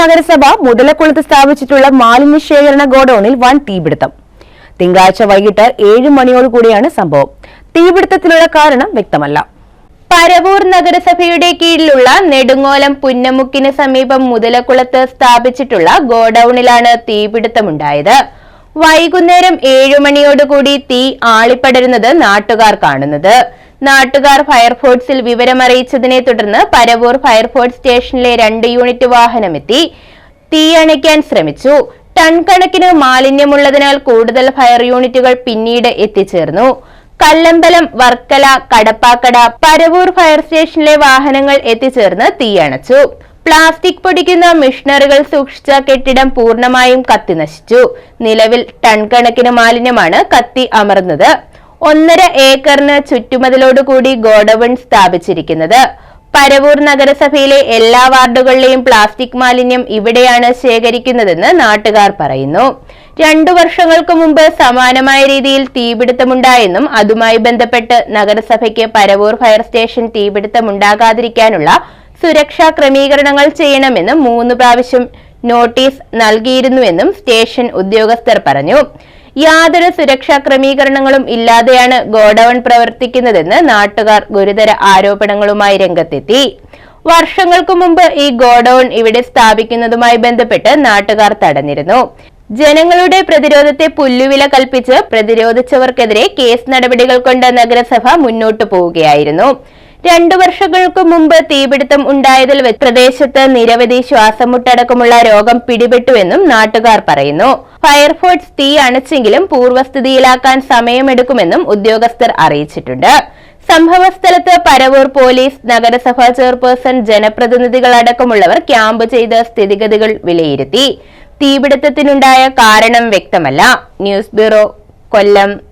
നഗരസഭ മുതലക്കുളത്ത് സ്ഥാപിച്ചിട്ടുള്ള മാലിന്യ ശേഖരണ ഗോഡൌണിൽ വൻ തീപിടുത്തം. തിങ്കളാഴ്ച വൈകിട്ട് ഏഴ് മണിയോടുകൂടിയാണ് സംഭവം. തീപിടുത്തത്തിനുള്ള കാരണം വ്യക്തമല്ല. പരവൂർ നഗരസഭയുടെ കീഴിലുള്ള നെടുങ്ങോലം പുന്നമുക്കിന് സമീപം മുതലക്കുളത്ത് സ്ഥാപിച്ചിട്ടുള്ള ഗോഡൌണിലാണ് തീപിടുത്തമുണ്ടായത്. വൈകുന്നേരം ഏഴു മണിയോടുകൂടി തീ ആളിപ്പടരുന്നത് നാട്ടുകാർ കാണുന്നത്. നാട്ടുകാർ ഫയർഫോഴ്സിൽ വിവരമറിയിച്ചതിനെ തുടർന്ന് പരവൂർ ഫയർഫോഴ്സ് സ്റ്റേഷനിലെ രണ്ട് യൂണിറ്റ് വാഹനമെത്തി. തീയണയ്ക്കാൻ ശ്രമിച്ചു. ടൺ കണക്കിന് മാലിന്യമുള്ളതിനാൽ കൂടുതൽ ഫയർ യൂണിറ്റുകൾ പിന്നീട് എത്തിച്ചേർന്നു. കല്ലമ്പലം വർക്കല കടപ്പാക്കട പരവൂർ ഫയർ സ്റ്റേഷനിലെ വാഹനങ്ങൾ എത്തിച്ചേർന്ന് തീയണച്ചു. പ്ലാസ്റ്റിക് പൊടിക്കുന്ന മിഷനറികൾ സൂക്ഷിച്ച കെട്ടിടം പൂർണമായും കത്തിനശിച്ചു. നിലവിൽ ടൺ കണക്കിന് മാലിന്യമാണ് കത്തി അമർന്നത്. ഒന്നര ഏക്കറിന് ചുറ്റുമതിലോടുകൂടി ഗോഡവൺ സ്ഥാപിച്ചിരിക്കുന്നത്. പരവൂർ നഗരസഭയിലെ എല്ലാ വാർഡുകളിലെയും പ്ലാസ്റ്റിക് മാലിന്യം ഇവിടെയാണ് ശേഖരിക്കുന്നതെന്ന് നാട്ടുകാർ പറയുന്നു. രണ്ടു വർഷങ്ങൾക്ക് മുമ്പ് സമാനമായ രീതിയിൽ തീപിടുത്തമുണ്ടായെന്നും അതുമായി ബന്ധപ്പെട്ട് നഗരസഭയ്ക്ക് പരവൂർ ഫയർ സ്റ്റേഷൻ തീപിടുത്തമുണ്ടാകാതിരിക്കാനുള്ള സുരക്ഷാ ക്രമീകരണങ്ങൾ ചെയ്യണമെന്നും മൂന്ന് പ്രാവശ്യം നോട്ടീസ് നൽകിയിരുന്നുവെന്നും സ്റ്റേഷൻ ഉദ്യോഗസ്ഥർ പറഞ്ഞു. യാതൊരു സുരക്ഷാ ക്രമീകരണങ്ങളും ഇല്ലാതെയാണ് ഗോഡൌൺ പ്രവർത്തിക്കുന്നതെന്ന് നാട്ടുകാർ ഗുരുതര ആരോപണങ്ങളുമായി രംഗത്തെത്തി. വർഷങ്ങൾക്ക് മുമ്പ് ഈ ഗോഡൌൺ ഇവിടെ സ്ഥാപിക്കുന്നതുമായി ബന്ധപ്പെട്ട് നാട്ടുകാർ തടഞ്ഞിരുന്നു. ജനങ്ങളുടെ പ്രതിരോധത്തെ പുല്ലുവില കൽപ്പിച്ച് പ്രതിരോധിച്ചവർക്കെതിരെ കേസ് നടപടികൾ കൊണ്ട് നഗരസഭ മുന്നോട്ടു പോവുകയായിരുന്നു. രണ്ടു വർഷങ്ങൾക്ക് മുമ്പ് തീപിടുത്തം ഉണ്ടായതിൽ പ്രദേശത്ത് നിരവധി ശ്വാസമുട്ടടക്കമുള്ള രോഗം പിടിപെട്ടുവെന്നും നാട്ടുകാർ പറയുന്നു. ഫയർഫോഴ്സ് തീ അണച്ചെങ്കിലും പൂർവസ്ഥിതിയിലാക്കാൻ സമയമെടുക്കുമെന്നും ഉദ്യോഗസ്ഥർ അറിയിച്ചിട്ടുണ്ട്. സംഭവസ്ഥലത്ത് പരവൂർ പോലീസ് നഗരസഭാ ചെയർപേഴ്സൺ ജനപ്രതിനിധികൾ അടക്കമുള്ളവർ ക്യാമ്പ് ചെയ്ത് സ്ഥിതിഗതികൾ വിലയിരുത്തി. തീപിടുത്തത്തിനുണ്ടായ കാരണം വ്യക്തമല്ല. News bureau Kollam.